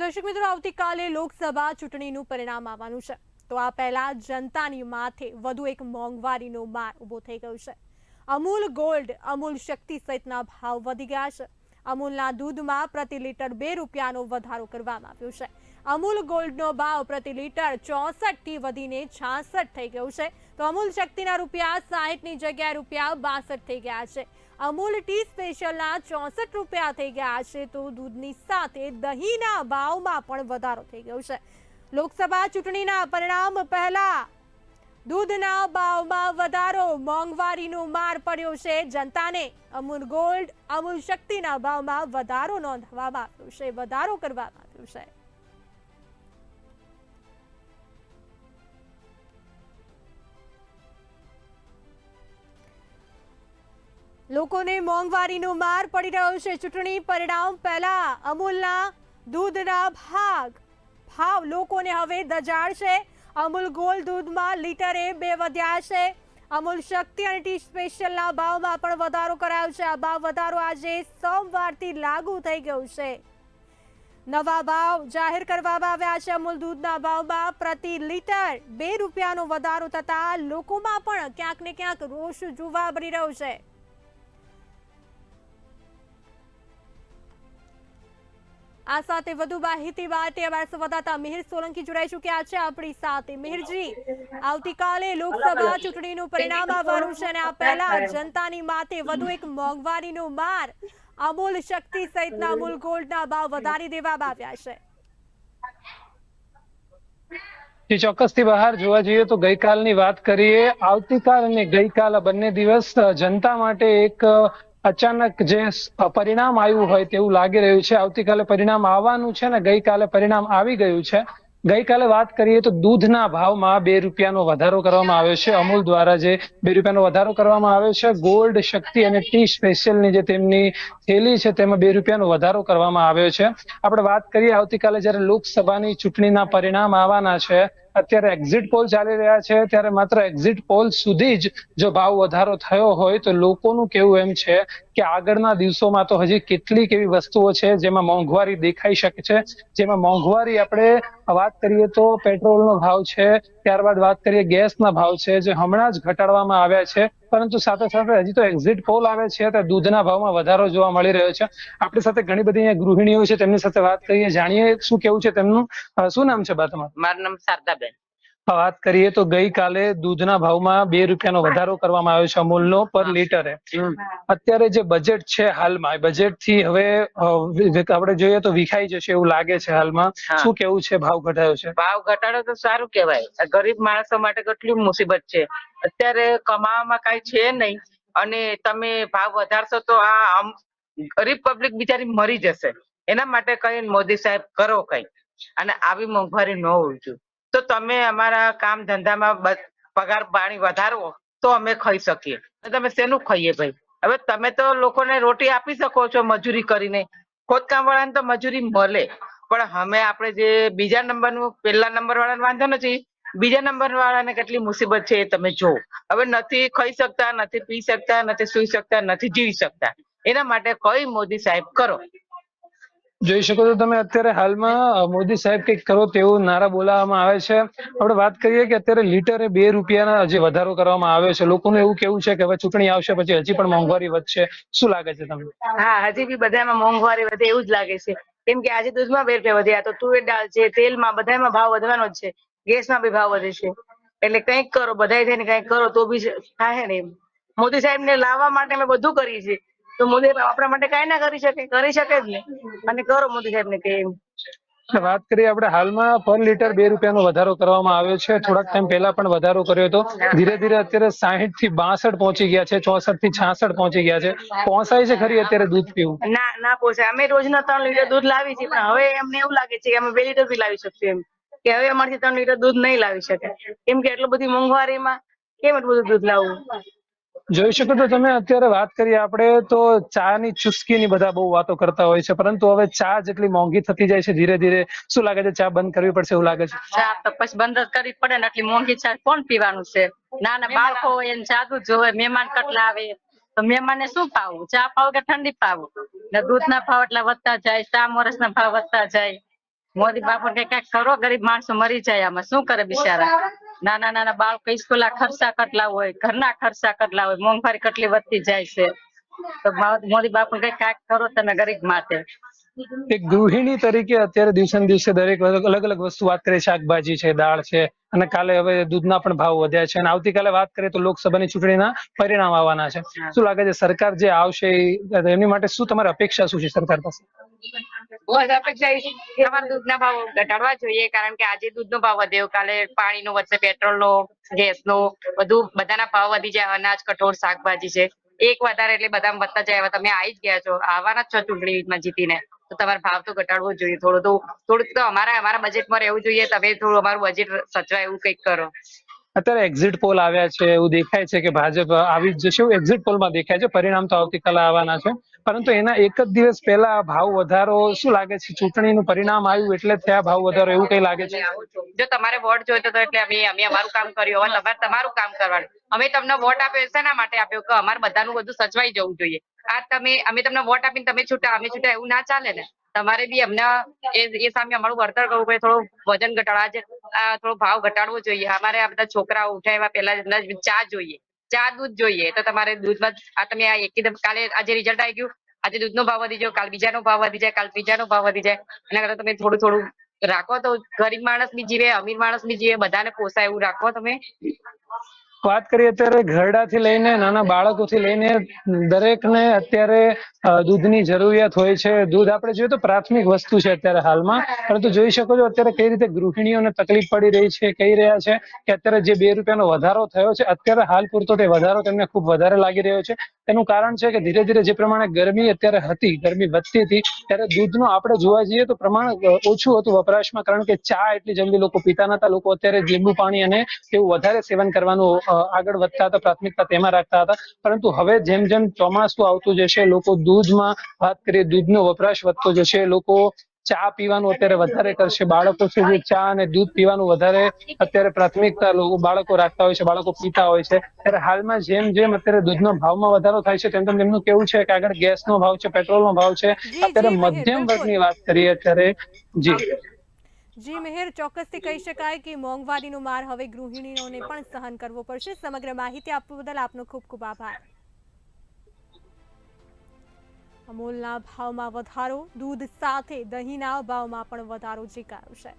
દર્શક મિત્રો, આવતીકાલે લોકસભા ચૂંટણીનું પરિણામ આવવાનું છે. તો આ પહેલા જનતાની માથે વધુ એક મોંઘવારીનો માર ઊભો થઈ ગયો છે. અમૂલ ગોલ્ડ, અમૂલ શક્તિ સહિતના ભાવ વધી ગયા છે. અમૂલના દૂધમાં પ્રતિ લીટર બે રૂપિયાનો વધારો કરવામાં આવ્યો છે. અમૂલ ગોલ્ડનો ભાવ પ્રતિ લીટર ચોસઠથી વધીને છાસઠ થઈ ગયો છે. તો અમૂલ શક્તિના રૂપિયા સાહીઠની જગ્યાએ રૂપિયા બાસઠ થઈ ગયા છે. અમૂલ ટી સ્પેશિયલના ચોસઠ રૂપિયા થઈ ગયા છે તો દૂધની સાથે દહીંના ભાવમાં પણ વધારો થઈ ગયો છે. લોકસભા ચૂંટણીના પરિણામ પહેલા દૂધના ભાવમાં વધારો મોંઘવારીનો માર પડ્યો છે. જનતાને અમૂલ ગોલ્ડ, અમૂલ શક્તિના ભાવમાં વધારો નોંધવામાં આવ્યો છે. વધારો કરવામાં આવ્યો છે. લોકોને મોંઘવારીનો માર પડી રહ્યો છે. ચૂંટણી પરિણામ પહેલા અમૂલના દૂધના ભાગ, ભાવ લોકોને હવે દજાડ છે અમૂલ ગોલ્ડ દૂધમાં લીટરે બે વધ્યા છે. અમૂલ શક્તિ અને ટી સ્પેશિયલના ભાવમાં પણ વધારો કરાયો છે. આ ભાવ વધારો આજે સોમવારથી લાગુ થઈ ગયો છે. નવા ભાવ જાહેર કરવામાં આવ્યા છે અમૂલ દૂધના ભાવમાં. પ્રતિ લીટર બે રૂપિયાનો વધારો થતા લોકોમાં પણ ક્યાંક ને ક્યાંક રોષ જોવા મળી રહ્યો છે. આ સાથે વધુ માહિતી માટે અમારા સંવાદદાતા મિહિર સોલંકી જોડાઈ ચુક્યા છે. આપણી સાથે મિહિરજી આવતીકાલે લોકસભા ચૂંટણીનું પરિણામ આવવાનું છે અને આ પહેલા જનતાની માથે વધુ એક મોંઘવારીનો માર અમૂલ શક્તિ સહિતના અમૂલ ગોલ્ડના ભાવ વધારી દેવામાં આવ્યા છે. જે ચોક્કસથી બહાર જોવા જઈએ તો ગઈકાલની વાત કરીએ. આવતીકાલ અને ગઈકાલ બંને દિવસ જનતા માટે એક અચાનક જે પરિણામ આવ્યું હોય તેવું લાગી રહ્યું છે. આવતીકાલે પરિણામ આવવાનું છે ને ગઈકાલે પરિણામ આવી ગયું છે. ગઈકાલે વાત કરીએ તો દૂધના ભાવમાં બે રૂપિયાનો વધારો કરવામાં આવ્યો છે. અમૂલ દ્વારા જે બે રૂપિયાનો વધારો કરવામાં આવ્યો છે. ગોલ્ડ શક્તિ અને ટી સ્પેશિયલની જે તેમની થેલી છે તેમાં બે રૂપિયાનો વધારો કરવામાં આવ્યો છે. આપણે વાત કરીએ આવતીકાલે જ્યારે લોકસભાની ચૂંટણીના પરિણામ આવવાના છે અત્યારે એક્ઝિટ પોલ ચાલી રહ્યા છે, ત્યારે માત્ર એક્ઝિટ પોલ સુધી જ જો ભાવ વધારો થયો હોય તો લોકોનું કેવું એમ છે કે આગળના દિવસોમાં તો હજી કેટલીક એવી વસ્તુઓ છે જેમાં મોંઘવારી દેખાઈ શકે છે. જેમાં મોંઘવારી આપણે વાત કરીએ તો પેટ્રોલનો ભાવ છે, ત્યારબાદ વાત કરીએ ગેસના ભાવ છે, જે હમણાં જ ઘટાડવામાં આવ્યા છે. પરંતુ સાથે સાથે હજી તો એક્ઝિટ પોલ આવે છે તો દૂધના ભાવમાં વધારો જોવા મળી રહ્યો છે. આપણી સાથે ઘણી બધી અહીંયા ગૃહિણીઓ છે, તેમની સાથે વાત કરીએ, જાણીએ શું કેવું છે તેમનું. શું નામ છે બા તમારું? મારું નામ શારદાબેન. વાત કરીએ તો ગઈકાલે દૂધના ભાવમાં બે રૂપિયાનો વધારો કરવામાં આવ્યો છે અમૂલનો પર લીટરે. અત્યારે જે બજેટ છે હાલમાં બજેટથી હવે આપણે જોઈએ તો વિખાઈ જશે એવું લાગે છે હાલમાં. શું કેવું છે ભાવ ઘટાયો છે? ભાવ ઘટાડો તો સારું કહેવાય. ગરીબ માણસો માટે કેટલી મુસીબત છે. અત્યારે કમાવામાં કઈ છે નહીં. અને તમે ભાવ વધારશો તો આ આમ ગરીબ પબ્લિક બિચારી મરી જશે. એના માટે કઈ મોદી સાહેબ કરો કઈ. અને આવી મોંઘવારી ન હોવી જોઈએ તો તમે અમારા કામ ધંધામાં પગાર પાણી વધારો તો અમે ખાઈ શકીએ. તમે શેનું ખાઈએ ભાઈ? હવે તમે તો લોકોને રોટી આપી શકો છો મજૂરી કરીને. ખોદકામ વાળાને તો મજૂરી મળે. પણ અમે આપણે જે બીજા નંબરનું, પહેલા નંબર વાળાને વાંધો નથી. બીજા નંબર વાળાને કેટલી મુસીબત છે એ તમે જુઓ. હવે નથી ખાઈ શકતા, નથી પી શકતા, નથી સુઈ શકતા, નથી જીવી શકતા. એના માટે કઈ મોદી સાહેબ કરો. જોઈ શકો છો તમે, અત્યારે હાલમાં મોદી સાહેબ કંઈક કરો તેવું નારા બોલાવવામાં આવે છે. આપણે વાત કરીએ કે અત્યારે લીટરે બે રૂપિયાના જે વધારો કરવામાં આવ્યો છે, લોકોનું એવું કેવું છે કે હવે ચૂંટણી આવશે પછી હજી પણ મોંઘવારી વધશે? શું લાગે છે તમને? હા, હજી બી બધામાં મોંઘવારી વધે એવું જ લાગે છે. કેમ કે આજે દૂધમાં બે રૂપિયા વધ્યા તો તુવેર દાળ છે, તેલમાં બધામાં ભાવ વધવાનો જ છે, ગેસમાં બી ભાવ વધે છે. એટલે કંઈક કરો, બધાય થઈને કંઈક કરો, તો બી થાય ને મોદી સાહેબ ને લાવવા માટે અમે બધું કરીએ છીએ તો મોદી સાહેબ આપણા માટે કાંઈ ના કરી શકે કરી શકે જ ને. અને કરો મોદી સાહેબ ને કે એમ. વાત કરીએ આપણે હાલમાં પર લીટર બે રૂપિયાનો વધારો કરવામાં આવ્યો છે. થોડાક ટાઈમ પહેલા પણ વધારો કર્યો હતો. ધીરે ધીરે અત્યારે સાહીઠથી બાસઠ પહોંચી ગયા છે ચોસઠથી છાસઠ પહોંચી ગયા છે. પોસાય છે ખરી અત્યારે દૂધ પીવું? ના ના પોસાય. અમે રોજના ત્રણ લીટર દૂધ લાવી છીએ પણ હવે અમને એવું લાગે છે કે અમે બે લીટર બી લાવી શકીએ એમ. કે હવે અમારથી ત્રણ લીટર દૂધ નહીં લાવી શકે. કેમ કે એટલું બધી મોંઘવારીમાં કેમ એટલું બધું દૂધ લાવવું? જોઈ શકો તો તમે અત્યારે વાત કરીએ આપણે તો ચા ની ચુસ્કી ની બધા બહુ વાતો કરતા હોય છે પરંતુ હવે ચા જેટલી મોંઘી થતી જાય છે ધીરે ધીરે શું લાગે છે ચા બંધ કરવી પડશે એવું લાગે છે? ચા તો પછી બંધ કરવી પડે ને એટલી મોંઘી ચા કોણ પીવાનું છે? નાના બાળકો હોય એને જાદુ જોવે મહેમાન કેટલા આવે. તો મહેમાનને શું પાવું? ચા પાવું કે ઠંડી પાવું? ને દૂધ ના ભાવ એટલા વધતા જાય ચા મોરસ ના ભાવ વધતા જાય. મોદી બાપુ કે કંઈક કરો ગરીબ માણસો મરી જાય આમાં. શું કરે બિચારા? નાના નાના બાળકો સ્કૂલના ખર્ચા કેટલા હોય ઘરના ખર્ચા કેટલા હોય મોંઘવારી કેટલી વધતી જાય છે. તો મોદી બાપુ કઈ કાંઈક કરો તમે ગરીબ માટે એક ગૃહિણી તરીકે અત્યારે દિવસે દિવસે દરેક અલગ અલગ વસ્તુ વાત કરીએ શાકભાજી છે દાળ છે અને કાલે હવે દૂધના પણ ભાવ વધ્યા છે. અને આવતીકાલે વાત કરીએ તો લોકસભાની ચૂંટણીના પરિણામ આવવાના છે. શું લાગે છે સરકાર જે આવશે એમની માટે શું તમારી અપેક્ષા શું છે સરકાર પાસે? બસ અપેક્ષા અમારા દૂધના ભાવ ઘટાડવા જોઈએ, કારણ કે આજે દૂધનો ભાવ વધ્યો. કાલે પાણીનો વધશે પેટ્રોલનો, ગેસનો, બધું બધાના ભાવ વધી જાય, અનાજ, કઠોળ, શાકભાજી છે. એક વધારે એટલે બધા વધતા જાય. તમે આવી જ ગયા છો. આવવાના જ છો ચૂંટણીમાં જીતીને. તો તમારે ભાવ તો ઘટાડવો જોઈએ. થોડું તો, થોડુંક તો અમારા અમારા બજેટમાં રહેવું જોઈએ. તમે થોડું અમારું બજેટ સચવાય એવું કંઈક કરો. અત્યારે એક્ઝિટ પોલ આવ્યા છે, એવું દેખાય છે કે ભાજપ આવી જ જશે, એવું એક્ઝિટ પોલમાં દેખાય છે. પરિણામ તો આવતીકાલે આવવાના છે. પરંતુ એના એક જ દિવસ પહેલા ભાવ વધારો શું લાગે છે? ચૂંટણીનું પરિણામ આવ્યું એટલે થયા ભાવ વધારો, એવું કઈ લાગે છે? જો તમારે વોટ જોઈતો તો એટલે અમે અમે અમારું કામ કર્યું. હવે તમારે તમારું કામ કરવાનું. અમે તમને વોટ આપ્યો શેના માટે આપ્યો? કે અમારે બધાનું બધું સચવાઈ જવું જોઈએ. આ તમે અમે તમને વોટ આપીને તમે છૂટા, અમે છૂટા, એવું ના ચાલે ને. તમારે બી અમને એ સામે અમારું વળતર કરવું પડે. થોડું વજન ઘટાડવા થોડો ભાવ ઘટાડવો જોઈએ. અમારે આ બધા છોકરાઓ ઉઠાવ્યા પહેલા એમના ચા જોઈએ. ચા દૂધ જોઈએ. તો તમારે દૂધમાં આ તમે આ એકદમ કાલે આજે રિઝલ્ટ આવી ગયું. આજે દૂધનો ભાવ વધી ગયો, કાલ બીજાનો ભાવ વધી જાય, કાલ ત્રીજાનો ભાવ વધી જાય. એના કરતા તમે થોડું થોડું રાખો તો ગરીબ માણસ બી જીવે, અમીર માણસ બી જીવે, બધાને પોસાય એવું રાખો તમે. વાત કરીએ અત્યારે ઘરડાથી લઈને નાના બાળકોથી લઈને દરેકને અત્યારે દૂધની જરૂરિયાત હોય છે. દૂધ આપણે જોઈએ તો પ્રાથમિક વસ્તુ છે અત્યારે હાલમાં. પરંતુ જોઈ શકો છો અત્યારે કઈ રીતે ગૃહિણીઓને તકલીફ પડી રહી છે, કહી રહ્યા છે કે અત્યારે જે બે રૂપિયાનો વધારો થયો છે, અત્યારે હાલ પૂરતો તે વધારો તેમને ખૂબ વધારે લાગી રહ્યો છે. તેનું કારણ છે કે ધીરે ધીરે જે પ્રમાણે ગરમી અત્યારે હતી, ગરમી વધતી હતી, ત્યારે દૂધનું આપણે જોવા જઈએ તો પ્રમાણ ઓછું હતું વપરાશમાં. કારણ કે ચા એટલી જલ્દી લોકો પીતા નતા લોકો અત્યારે લીંબુ પાણી અને એવું વધારે સેવન કરવાનું આગળ વધતા હતા પ્રાથમિકતા તેમાં રાખતા હતા. પરંતુ હવે જેમ જેમ ચોમાસું આવતું જશે લોકો દૂધમાં વાત કરીએ દૂધનો વપરાશ વધતો જશે લોકો ચા પીવાનું અત્યારે વધારે કરશે. બાળકો છે જે ચા અને દૂધ પીવાનું વધારે અત્યારે પ્રાથમિકતા લોકો બાળકો રાખતા હોય છે બાળકો પીતા હોય છે. ત્યારે હાલમાં જેમ જેમ અત્યારે દૂધનો ભાવમાં વધારો થાય છે તેમ તેમ તેમનું કેવું છે કે આગળ ગેસનો ભાવ છે પેટ્રોલનો ભાવ છે. અત્યારે મધ્યમ વર્ગની વાત કરીએ અત્યારે જી. જી મેહર, ચોક્કસથી કહી શકાય કે મોંઘવારીનો માર હવે ગૃહિણીઓને પણ સહન કરવો પડશે. સમગ્ર માહિતી આપવા બદલ આપનો ખૂબ ખૂબ આભાર. અમૂલના ભાવમાં વધારો, દૂધ સાથે દહીંના ભાવમાં પણ વધારો ઝીકાયો છે.